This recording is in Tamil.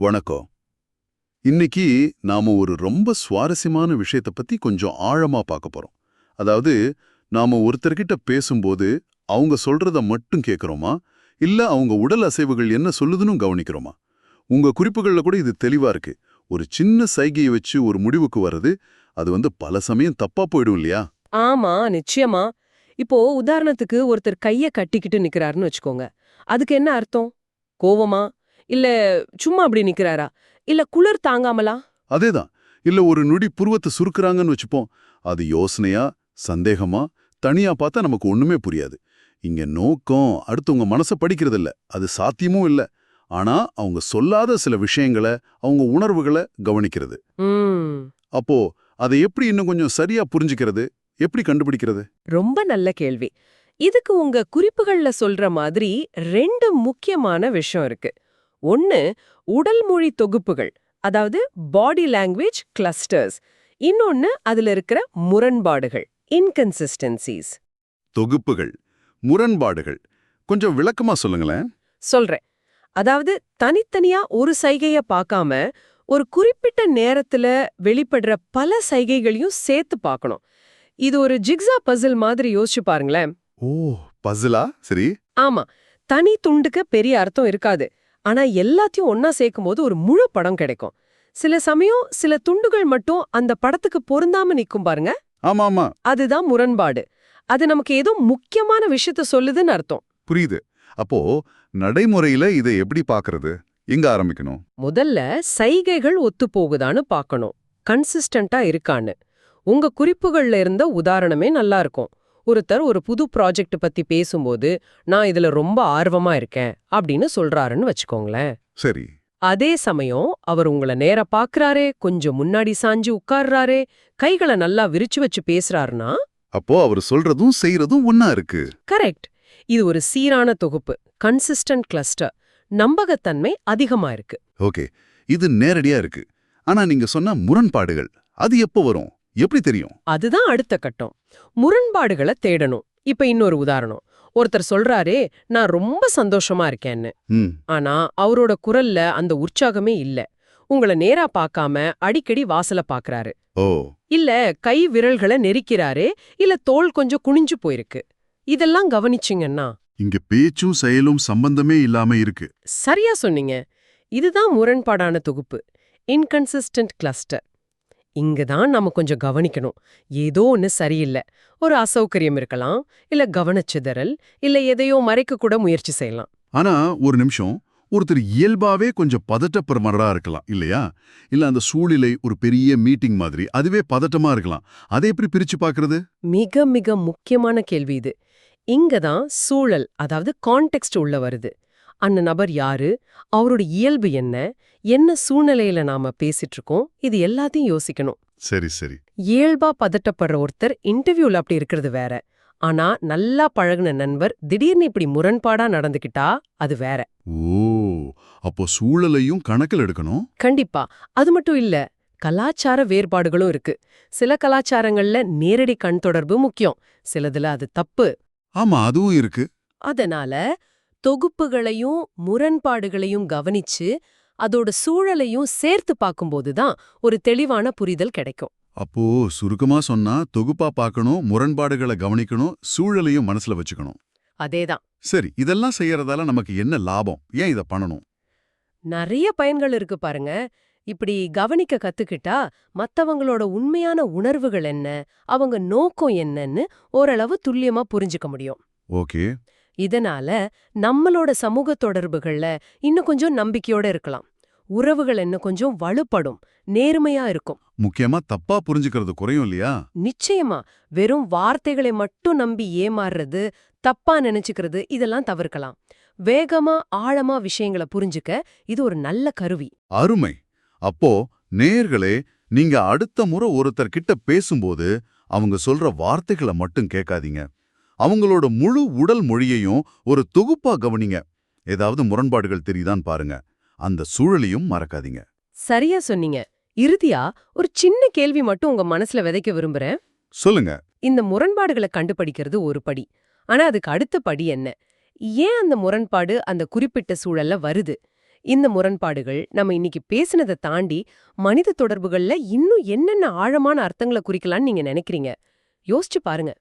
வணக்கம். இன்னைக்கு நாம ஒரு ரொம்ப சுவாரஸ்யமான விஷயத்த பத்தி கொஞ்சம் ஆழமா பார்க்க போறோம். அதாவது நாம ஒருத்தர்கிட்ட பேசும்போது அவங்க சொல்றத மட்டும் கேட்கறோமா இல்ல அவங்க உடல் அசைவுகள் என்ன சொல்லுதுன்னு கவனிக்கிறோமா? உங்க குறிப்புகள்ல கூட இது தெளிவா இருக்கு. ஒரு சின்ன சைகையை வச்சு ஒரு முடிவுக்கு வர்றது அது வந்து பல சமயம் தப்பா போயிடும் இல்லையா? ஆமா நிச்சயமா. இப்போ உதாரணத்துக்கு ஒருத்தர் கைய கட்டிக்கிட்டு நிக்கிறாருன்னு வச்சுக்கோங்க. அதுக்கு என்ன அர்த்தம்? கோவமா? இல்ல சும்மா அப்படி நிக்கிறாரா? இல்ல குளிர் தாங்காமலா? அதேதான். இல்ல ஒரு நொடி புருவத்தை சுருக்குறாங்கன்னு வச்சுப்போம். அது யோசனையா சந்தேகமா தனியா பார்த்தா நமக்கு ஒண்ணுமே புரியாது. இங்க நோக்கம் அடுத்தவங்க மனசை படிக்கிறது இல்ல அது சாத்தியமும் இல்ல. ஆனா அவங்க சொல்லாத சில விஷயங்களை அவங்க உணர்வுகளை கவனிக்கிறது. அப்போ அதை எப்படி இன்னும் கொஞ்சம் சரியா புரிஞ்சுக்கிறது? எப்படி கண்டுபிடிக்கிறது? ரொம்ப நல்ல கேள்வி. இதுக்கு உங்க குறிப்புகள்ல சொல்ற மாதிரி ரெண்டு முக்கியமான விஷயம் இருக்கு. ஒன்னு உடல் மொழி தொகுப்புகள் அதாவது பாடி லாங்குவேஜ் கிளஸ்டர்ஸ் இன்னொன்னு அதுல இருக்கிற முரண்பாடுகள் இன்கன்சிஸ்டன்சிஸ் தொகுப்புகள் முரண்பாடுகள். கொஞ்சம் விளக்கமா சொல்லுங்களேன். சொல்றேன். அதாவது தனித்தனியா ஒரு சைகைய பார்க்காம ஒரு குறிப்பிட்ட நேரத்துல வெளிப்படுற பல சைகைகளையும் சேர்த்து பார்க்கணும் இது ஒரு ஜிக்ஸா பசில் மாதிரி யோசிச்சு பாருங்களேன். ஓ பசிலா? சரி. ஆமா. தனி துண்டுக்கு பெரிய அர்த்தம் இருக்காது. ஆனா எல்லாத்தையும் ஒன்னா சேர்க்கும்போது ஒரு முழு படம் கிடைக்கும். சில சமயம் சில துண்டுகள் மட்டும் அந்த படத்துக்கு பொருந்தாம நிக்கும் பாருங்க. ஆமா ஆமா அதுதான் முரண்பாடு. அது நமக்கு ஏதோ முக்கியமான விஷயத்த சொல்லுதுன்னு அர்த்தம். புரியுது. அப்போ நடைமுறையில இதை எப்படி பாக்குறது? எங்க ஆரம்பிக்கணும்? முதல்ல சைகைகள் ஒத்துப்போகுதான்னு பார்க்கணும் கன்சிஸ்டண்டா இருக்கான்னு. உங்க குறிப்புகள்ல இருந்த உதாரணமே நல்லா இருக்கும். ஒருத்தர் ஒரு புது ப்ராஜெக்ட் பத்தி பேசும்போது நான் இதுல ரொம்ப ஆர்வமா இருக்கேன் அப்படின்னு சொல்றாருன்னு வச்சுக்கோங்களேன். சரி. அதே சமயம் அவர் உங்களை நேர பாக்குறாரே கொஞ்சம் முன்னாடி சாஞ்சு உட்கார்றாரே கைகளை நல்லா விரிச்சு வச்சு பேசுறாருன்னா? அப்போ அவர் சொல்றதும் செய்யறதும் ஒன்னா இருக்கு. கரெக்ட். இது ஒரு சீரான தொகுப்பு கன்சிஸ்டன்ட் கிளஸ்டர் நம்பகத்தன்மை அதிகமா இருக்கு. ஓகே. இது நேரடியா இருக்கு. ஆனா நீங்க சொன்ன முரண்பாடுகள் அது எப்போ வரும்? எப்படி தெரியும்? அதுதான் அடுத்த கட்டம். முரண்பாடுகளை தேடணும். இப்ப இன்னொரு உதாரணம். ஒருத்தர் சொல்றாரே நான் ரொம்ப சந்தோஷமா இருக்கேன்னு. ஆனா அவரோட குரல்ல அந்த உற்சாகமே இல்ல. உங்களை நேரா பார்க்காம அடிக்கடி வாசல பாக்குறாரு. ஓ. இல்ல கை விரல்களை நெரிக்கிறாரே இல்ல தோல் கொஞ்சம் குனிஞ்சு போயிருக்கு. இதெல்லாம் கவனிச்சிங்கன்னா? இங்க பேச்சும் செயலும் சம்பந்தமே இல்லாம இருக்கு. சரியா சொன்னீங்க. இதுதான் முரண்பாடான தொகுப்பு. இன்கன்சிஸ்டன்ட் கிளஸ்டர் இங்க தான் நாம கொஞ்சம் கவனிக்கணும். ஏதோ ஒன்னு சரியில்லை. ஒரு அசௌகரியம் இருக்கலாம் இல்ல கவனச்சிதறல் இல்ல எதையோ மறைக்க கூட முயற்சி செய்யலாம். ஆனா ஒரு நிமிஷம் ஒருத்தர் இயல்பாவே கொஞ்சம் பதட்டப்படுறவரா இருக்கலாம் இல்லையா? இல்ல அந்த சூழ்நிலை ஒரு பெரிய மீட்டிங் மாதிரி அதுவே பதட்டமா இருக்கலாம். அதை எப்படி பிரிச்சு பார்க்கிறது? மிக மிக முக்கியமான கேள்வி இது. இங்க தான் சூழல் அதாவது கான்டெக்ஸ்ட் உள்ள வருது. அந்த நபர் யாரு? அவரோட இயல்பு என்ன? என்ன சூழ்நிலையில நாம பேசிட்டு இருக்கோம் இது எல்லாத்தையும் யோசிக்கணும். சரி சரி. இயல்பா பதட்டப்படுற ஒருத்தர் இன்டர்வியூல அப்படி இருக்கிறது வேற. ஆனா நல்லா பழகுன நண்பர் திடீர்னு இப்படி முரண்பாடா நடந்துக்கிட்டா அது வேற. ஓ அப்போ சூழலையும் கணக்கில் எடுக்கணும்? கண்டிப்பா. அது மட்டும் இல்ல கலாச்சார வேறுபாடுகளும் இருக்கு. சில கலாச்சாரங்கள்ல நேரடி கண் தொடர்பு முக்கியம். சிலதுல அது தப்பு. ஆமா அதுவும் இருக்கு. அதனால தொகுப்புகளையும் முரண்பாடுகளையும் கவனிச்சு அதோட சூழலையும் சேர்த்து பார்க்கும்போது தான் ஒரு தெளிவான புரிதல் கிடைக்கும். அப்போ சுருக்கமா சொன்னா தொகுப்பா பார்க்கணும் முரண்பாடுகளை கவனிக்கணும் சூழலையும் மனசுல வச்சுக்கணும். அதேதான் சரி இதெல்லாம் செய்யறதால நமக்கு என்ன லாபம்? ஏன் இதை பண்ணணும்? நிறைய பயன்கள் இருக்கு பாருங்க. இப்படி கவனிக்க கத்துக்கிட்டா மத்தவங்களோட உண்மையான உணர்வுகள் என்ன அவங்க நோக்கம் என்னன்னு ஓரளவு துல்லியமா புரிஞ்சுக்க முடியும். ஓகே. இதனால நம்மளோட சமூக தொடர்புகள்ல இன்னும் கொஞ்சம் நம்பிக்கையோட இருக்கலாம். உறவுகள் இன்னும் கொஞ்சம் வலுப்படும் நேர்மையா இருக்கும். முக்கியமா தப்பா புரிஞ்சுக்கிறது குறையும் இல்லையா? நிச்சயமா. வெறும் வார்த்தைகளை மட்டும் நம்பி ஏமாறுறது தப்பா நினைச்சுக்கிறது இதெல்லாம் தவிர்க்கலாம். வேகமா ஆழமா விஷயங்களை புரிஞ்சுக்க இது ஒரு நல்ல கருவி. அருமை. அப்போ நேயர்களே நீங்க அடுத்த முறை ஒருத்தர் கிட்ட பேசும்போது அவங்க சொல்ற வார்த்தைகளை மட்டும் கேட்காதீங்க. அவங்களோட முழு உடல் மொழியையும் ஒரு தொகுப்பா கவனிங்க. ஏதாவது முரண்பாடுகள் தெரியுதான்னு பாருங்க. அந்த சூழலையும் மறக்காதீங்க. சரியா சொன்னீங்க. இறுதியா ஒரு சின்ன கேள்வி மட்டும் உங்க மனசுல விதைக்க விரும்புறேன். சொல்லுங்க. இந்த முரண்பாடுகளை கண்டுபிடிக்கிறது ஒரு படி. ஆனா அதுக்கு அடுத்த படி என்ன? ஏன் அந்த முரண்பாடு அந்த குறிப்பிட்ட சூழல்ல வருது? இந்த முரண்பாடுகள் நம்ம இன்னைக்கு பேசினதை தாண்டி மனித தொடர்புகள்ல இன்னும் என்னென்ன ஆழமான அர்த்தங்களை குறிக்கலாம்னு நீங்க நினைக்கிறீங்க? யோசிச்சு பாருங்க.